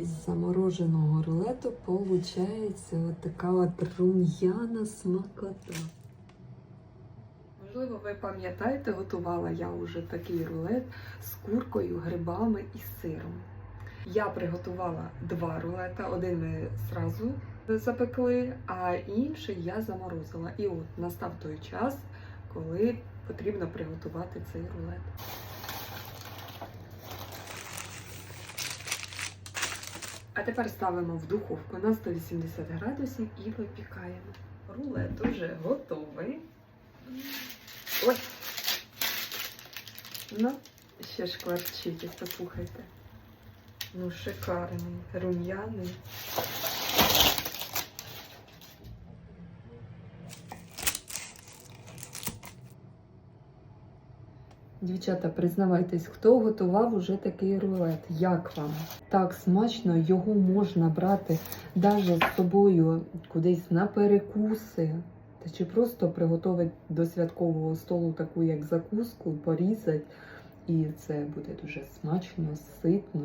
Із замороженого рулету от така от рум'яна смакота. Можливо, ви пам'ятаєте, готувала я вже такий рулет з куркою, грибами і сиром. Я приготувала два рулета. Один ми зразу запекли, а інший я заморозила. І от настав той час, коли потрібно приготувати цей рулет. А тепер ставимо в духовку на 180 градусів і випікаємо. Рулет уже готовий. Ой! Ну, ще шкварчить, ось послухайте. Ну, шикарний, рум'яний. Дівчата, признавайтесь, хто готував уже такий рулет? Як вам? Так смачно, його можна брати навіть з собою кудись на перекуси. Та чи просто приготувати до святкового столу таку як закуску, порізати. І це буде дуже смачно, ситно.